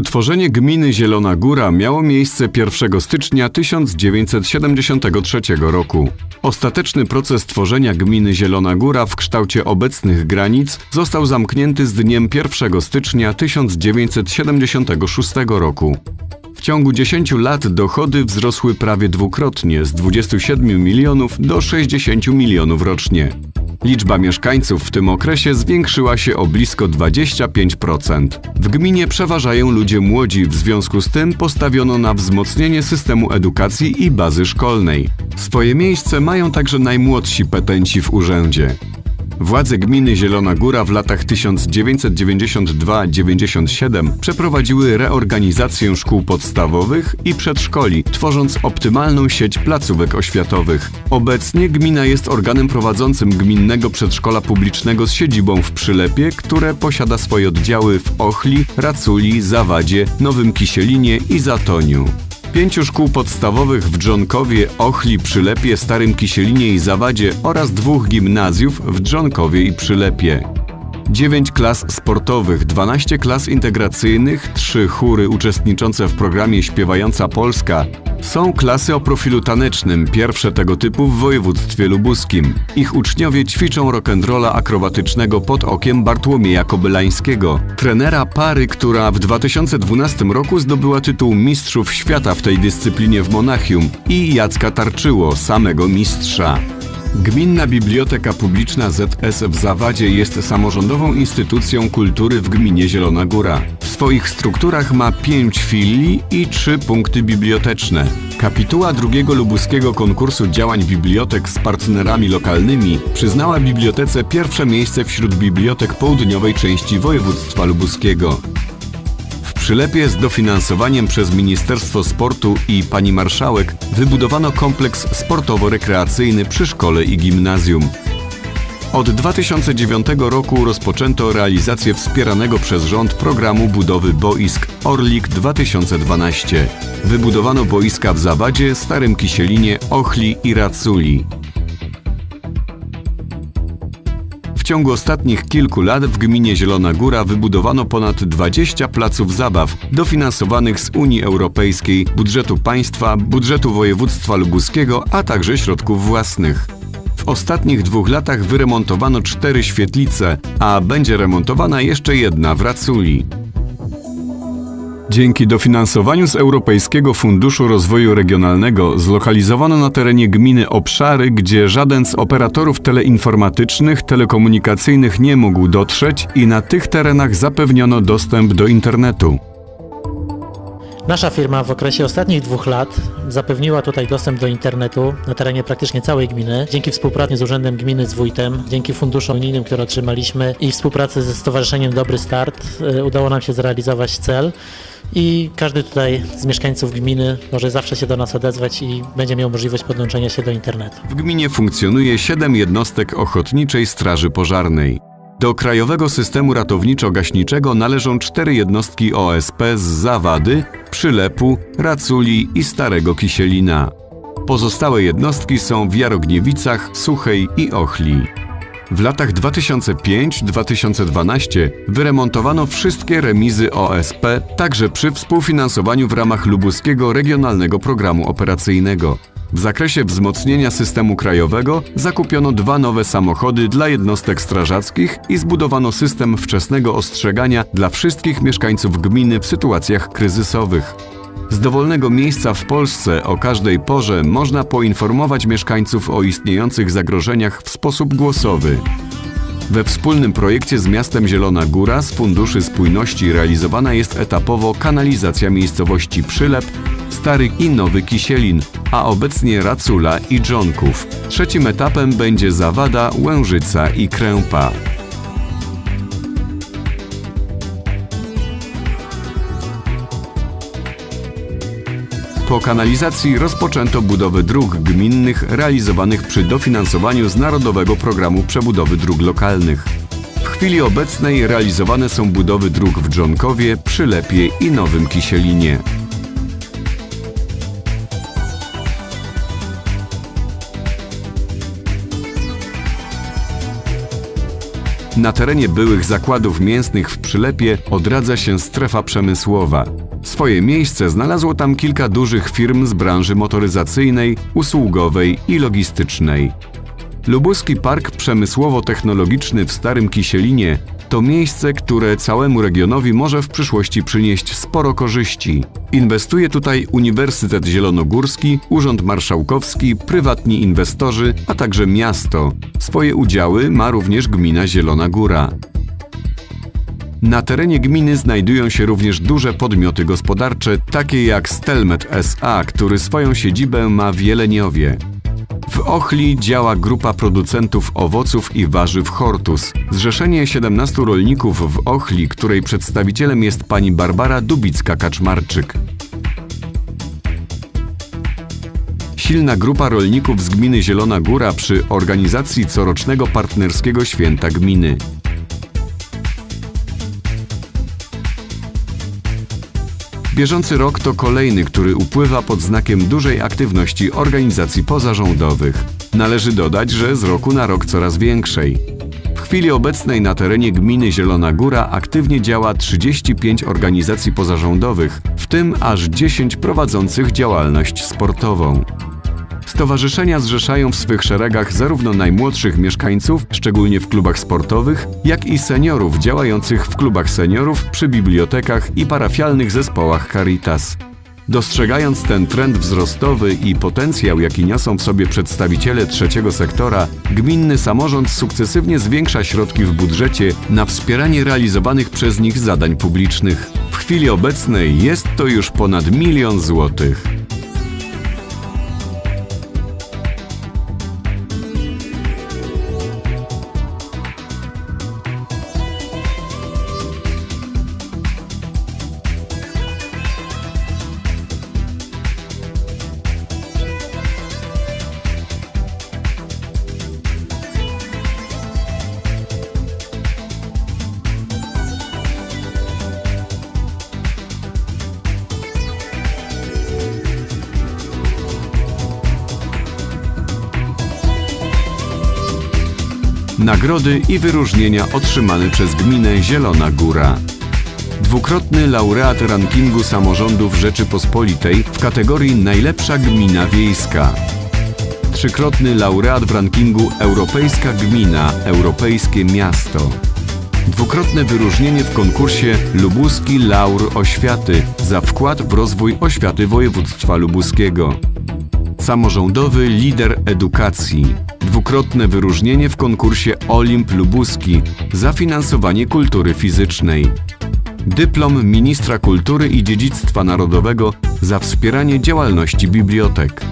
Utworzenie gminy Zielona Góra miało miejsce 1 stycznia 1973 roku. Ostateczny proces tworzenia gminy Zielona Góra w kształcie obecnych granic został zamknięty z dniem 1 stycznia 1976 roku. W ciągu 10 lat dochody wzrosły prawie dwukrotnie z 27 milionów do 60 milionów rocznie. Liczba mieszkańców w tym okresie zwiększyła się o blisko 25%. W gminie przeważają ludzie młodzi, w związku z tym postawiono na wzmocnienie systemu edukacji i bazy szkolnej. Swoje miejsce mają także najmłodsi petenci w urzędzie. Władze gminy Zielona Góra w latach 1992-97 przeprowadziły reorganizację szkół podstawowych i przedszkoli, tworząc optymalną sieć placówek oświatowych. Obecnie gmina jest organem prowadzącym gminnego przedszkola publicznego z siedzibą w Przylepie, które posiada swoje oddziały w Ochli, Raculi, Zawadzie, Nowym Kisielinie i Zatoniu. Pięciu szkół podstawowych w Dżonkowie, Ochli, Przylepie, Starym Kisielinie i Zawadzie oraz dwóch gimnazjów w Dżonkowie i Przylepie. 9 klas sportowych, 12 klas integracyjnych, 3 chóry uczestniczące w programie Śpiewająca Polska. Są klasy o profilu tanecznym, pierwsze tego typu w województwie lubuskim. Ich uczniowie ćwiczą rock'n'rolla akrobatycznego pod okiem Bartłomieja Kobylańskiego, trenera pary, która w 2012 roku zdobyła tytuł Mistrzów Świata w tej dyscyplinie w Monachium i Jacka Tarczyło, samego mistrza. Gminna Biblioteka Publiczna ZS w Zawadzie jest samorządową instytucją kultury w gminie Zielona Góra. W swoich strukturach ma pięć filii i trzy punkty biblioteczne. Kapituła drugiego lubuskiego konkursu działań bibliotek z partnerami lokalnymi przyznała bibliotece pierwsze miejsce wśród bibliotek południowej części województwa lubuskiego. Przylepie z dofinansowaniem przez Ministerstwo Sportu i pani marszałek wybudowano kompleks sportowo-rekreacyjny przy szkole i gimnazjum. Od 2009 roku rozpoczęto realizację wspieranego przez rząd programu budowy boisk Orlik 2012. Wybudowano boiska w Zawadzie, Starym Kisielinie, Ochli i Raculi. Ciągu ostatnich kilku lat w gminie Zielona Góra wybudowano ponad 20 placów zabaw dofinansowanych z Unii Europejskiej, budżetu państwa, budżetu województwa lubuskiego, a także środków własnych. W ostatnich dwóch latach wyremontowano cztery świetlice, a będzie remontowana jeszcze jedna w Raculi. Dzięki dofinansowaniu z Europejskiego Funduszu Rozwoju Regionalnego zlokalizowano na terenie gminy obszary, gdzie żaden z operatorów teleinformatycznych, telekomunikacyjnych nie mógł dotrzeć i na tych terenach zapewniono dostęp do internetu. Nasza firma w okresie ostatnich dwóch lat zapewniła tutaj dostęp do internetu na terenie praktycznie całej gminy. Dzięki współpracy z Urzędem Gminy z Wójtem, dzięki funduszom unijnym, które otrzymaliśmy i współpracy ze Stowarzyszeniem Dobry Start y, udało nam się zrealizować cel. I każdy tutaj z mieszkańców gminy może zawsze się do nas odezwać i będzie miał możliwość podłączenia się do internetu. W gminie funkcjonuje 7 jednostek Ochotniczej Straży Pożarnej. Do Krajowego Systemu Ratowniczo-Gaśniczego należą cztery jednostki OSP z Zawady, Przylepu, Raculi i Starego Kisielina. Pozostałe jednostki są w Jarogniewicach, Suchej i Ochli. W latach 2005-2012 wyremontowano wszystkie remizy OSP, także przy współfinansowaniu w ramach Lubuskiego Regionalnego Programu Operacyjnego. W zakresie wzmocnienia systemu krajowego zakupiono dwa nowe samochody dla jednostek strażackich i zbudowano system wczesnego ostrzegania dla wszystkich mieszkańców gminy w sytuacjach kryzysowych. Z dowolnego miejsca w Polsce o każdej porze można poinformować mieszkańców o istniejących zagrożeniach w sposób głosowy. We wspólnym projekcie z miastem Zielona Góra z Funduszy Spójności realizowana jest etapowo kanalizacja miejscowości Przylep, Stary i Nowy Kisielin, a obecnie Racula i Dżonków. Trzecim etapem będzie Zawada, Łężyca i Krępa. Po kanalizacji rozpoczęto budowę dróg gminnych realizowanych przy dofinansowaniu z Narodowego Programu Przebudowy Dróg Lokalnych. W chwili obecnej realizowane są budowy dróg w Dżonkowie, Przylepie i Nowym Kisielinie. Na terenie byłych zakładów mięsnych w Przylepie odradza się strefa przemysłowa. Swoje miejsce znalazło tam kilka dużych firm z branży motoryzacyjnej, usługowej i logistycznej. Lubuski Park Przemysłowo-Technologiczny w Starym Kisielinie to miejsce, które całemu regionowi może w przyszłości przynieść sporo korzyści. Inwestuje tutaj Uniwersytet Zielonogórski, Urząd Marszałkowski, prywatni inwestorzy, a także miasto. Swoje udziały ma również gmina Zielona Góra. Na terenie gminy znajdują się również duże podmioty gospodarcze, takie jak Stelmet SA, który swoją siedzibę ma w Jeleniowie. W Ochli działa grupa producentów owoców i warzyw Hortus, zrzeszenie 17 rolników w Ochli, której przedstawicielem jest pani Barbara Dubicka-Kaczmarczyk. Silna grupa rolników z gminy Zielona Góra przy organizacji corocznego partnerskiego święta gminy. Bieżący rok to kolejny, który upływa pod znakiem dużej aktywności organizacji pozarządowych. Należy dodać, że z roku na rok coraz większej. W chwili obecnej na terenie gminy Zielona Góra aktywnie działa 35 organizacji pozarządowych, w tym aż 10 prowadzących działalność sportową. Stowarzyszenia zrzeszają w swych szeregach zarówno najmłodszych mieszkańców, szczególnie w klubach sportowych, jak i seniorów działających w klubach seniorów, przy bibliotekach i parafialnych zespołach Caritas. Dostrzegając ten trend wzrostowy i potencjał, jaki niosą w sobie przedstawiciele trzeciego sektora, gminny samorząd sukcesywnie zwiększa środki w budżecie na wspieranie realizowanych przez nich zadań publicznych. W chwili obecnej jest to już ponad milion złotych. Nagrody i wyróżnienia otrzymane przez gminę Zielona Góra. Dwukrotny laureat rankingu samorządów Rzeczypospolitej w kategorii Najlepsza Gmina Wiejska. Trzykrotny laureat w rankingu Europejska Gmina, Europejskie Miasto. Dwukrotne wyróżnienie w konkursie Lubuski Laur Oświaty za wkład w rozwój oświaty województwa lubuskiego. Samorządowy lider edukacji. Dwukrotne wyróżnienie w konkursie Olimp Lubuski za finansowanie kultury fizycznej. Dyplom ministra kultury i dziedzictwa narodowego za wspieranie działalności bibliotek.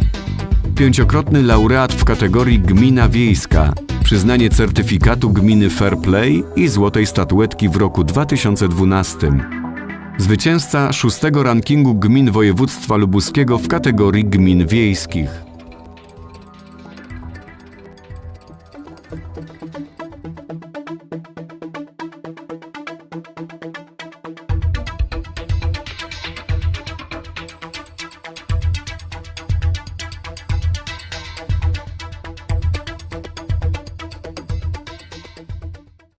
Pięciokrotny laureat w kategorii Gmina Wiejska. Przyznanie certyfikatu gminy Fair Play i złotej statuetki w roku 2012. Zwycięzca szóstego rankingu gmin województwa lubuskiego w kategorii gmin wiejskich.